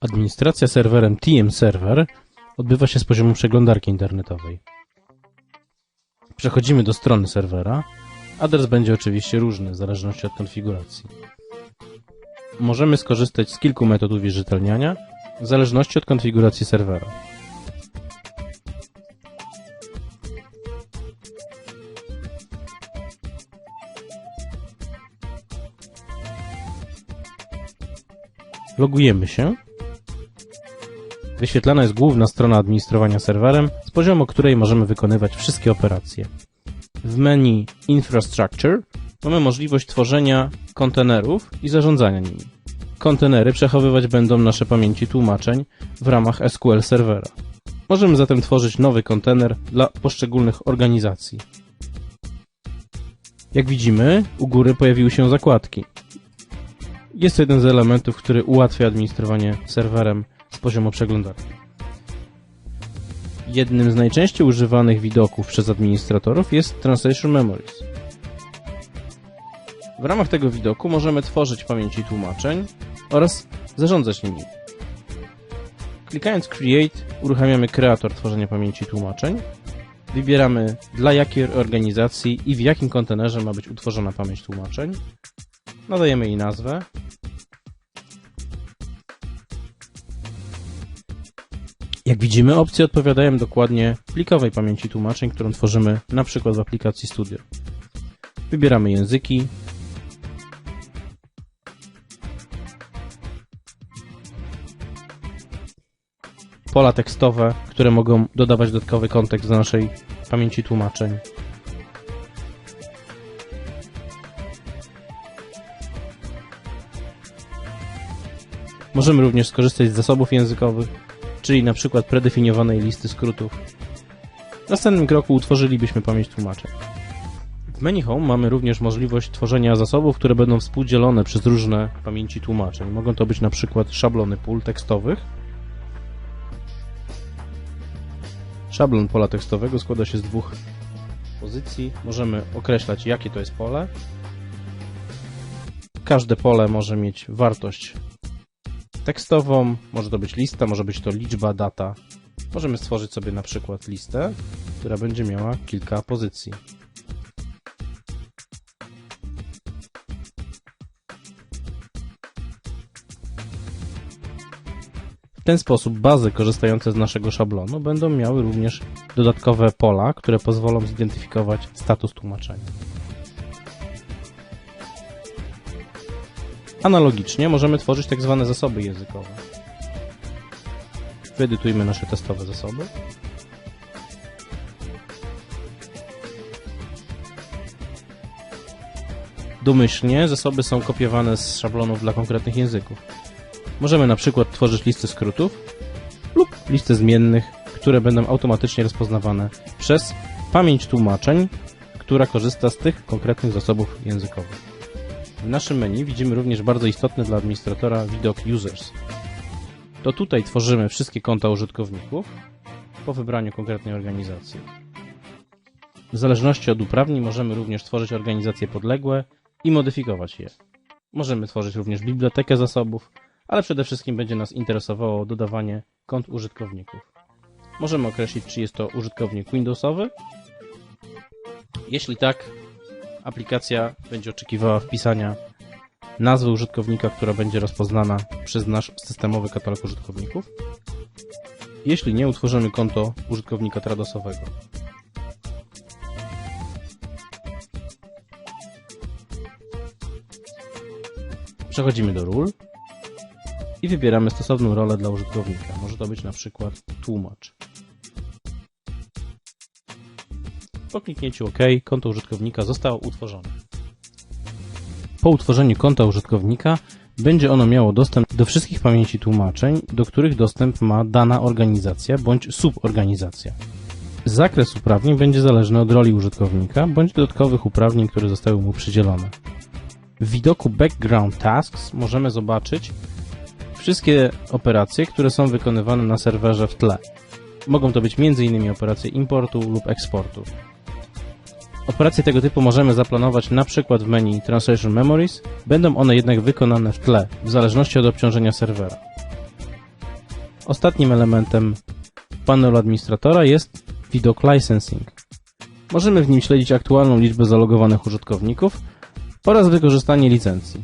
Administracja serwerem TM Server odbywa się z poziomu przeglądarki internetowej. Przechodzimy do strony serwera. Adres będzie oczywiście różny w zależności od konfiguracji. Możemy skorzystać z kilku metod uwierzytelniania w zależności od konfiguracji serwera. Logujemy się. Wyświetlana jest główna strona administrowania serwerem, z poziomu której możemy wykonywać wszystkie operacje. W menu Infrastructure mamy możliwość tworzenia kontenerów i zarządzania nimi. Kontenery przechowywać będą nasze pamięci tłumaczeń w ramach SQL Servera. Możemy zatem tworzyć nowy kontener dla poszczególnych organizacji. Jak widzimy, u góry pojawiły się zakładki. Jest to jeden z elementów, który ułatwia administrowanie serwerem poziomu przeglądarki. Jednym z najczęściej używanych widoków przez administratorów jest Translation Memories. W ramach tego widoku możemy tworzyć pamięci tłumaczeń oraz zarządzać nimi. Klikając Create uruchamiamy kreator tworzenia pamięci tłumaczeń. Wybieramy dla jakiej organizacji i w jakim kontenerze ma być utworzona pamięć tłumaczeń. Nadajemy jej nazwę. Jak widzimy, opcje odpowiadają dokładnie plikowej pamięci tłumaczeń, którą tworzymy na przykład w aplikacji Studio. Wybieramy języki. Pola tekstowe, które mogą dodawać dodatkowy kontekst do naszej pamięci tłumaczeń. Możemy również skorzystać z zasobów językowych, czyli na przykład predefiniowanej listy skrótów. W następnym kroku utworzylibyśmy pamięć tłumaczeń. W menu Home mamy również możliwość tworzenia zasobów, które będą współdzielone przez różne pamięci tłumaczeń. Mogą to być na przykład szablony pól tekstowych. Szablon pola tekstowego składa się z dwóch pozycji. Możemy określać, jakie to jest pole. Każde pole może mieć wartość tekstową, może to być lista, może być to liczba, data. Możemy stworzyć sobie na przykład listę, która będzie miała kilka pozycji. W ten sposób bazy korzystające z naszego szablonu będą miały również dodatkowe pola, które pozwolą zidentyfikować status tłumaczenia. Analogicznie możemy tworzyć tak zwane zasoby językowe. Wyedytujmy nasze testowe zasoby. Domyślnie zasoby są kopiowane z szablonów dla konkretnych języków. Możemy na przykład tworzyć listy skrótów lub listy zmiennych, które będą automatycznie rozpoznawane przez pamięć tłumaczeń, która korzysta z tych konkretnych zasobów językowych. W naszym menu widzimy również bardzo istotny dla administratora widok Users. To tutaj tworzymy wszystkie konta użytkowników po wybraniu konkretnej organizacji. W zależności od uprawnień możemy również tworzyć organizacje podległe i modyfikować je. Możemy tworzyć również bibliotekę zasobów, ale przede wszystkim będzie nas interesowało dodawanie kont użytkowników. Możemy określić, czy jest to użytkownik Windowsowy. Jeśli tak, aplikacja będzie oczekiwała wpisania nazwy użytkownika, która będzie rozpoznana przez nasz systemowy katalog użytkowników. Jeśli nie, utworzymy konto użytkownika tradosowego. Przechodzimy do ról i wybieramy stosowną rolę dla użytkownika. Może to być na przykład tłumacz. Po kliknięciu OK konto użytkownika zostało utworzone. Po utworzeniu konta użytkownika będzie ono miało dostęp do wszystkich pamięci tłumaczeń, do których dostęp ma dana organizacja bądź suborganizacja. Zakres uprawnień będzie zależny od roli użytkownika bądź dodatkowych uprawnień, które zostały mu przydzielone. W widoku Background Tasks możemy zobaczyć wszystkie operacje, które są wykonywane na serwerze w tle. Mogą to być m.in. operacje importu lub eksportu. Operacje tego typu możemy zaplanować na przykład w menu Translation Memories, będą one jednak wykonane w tle, w zależności od obciążenia serwera. Ostatnim elementem panelu administratora jest widok licensing. Możemy w nim śledzić aktualną liczbę zalogowanych użytkowników oraz wykorzystanie licencji.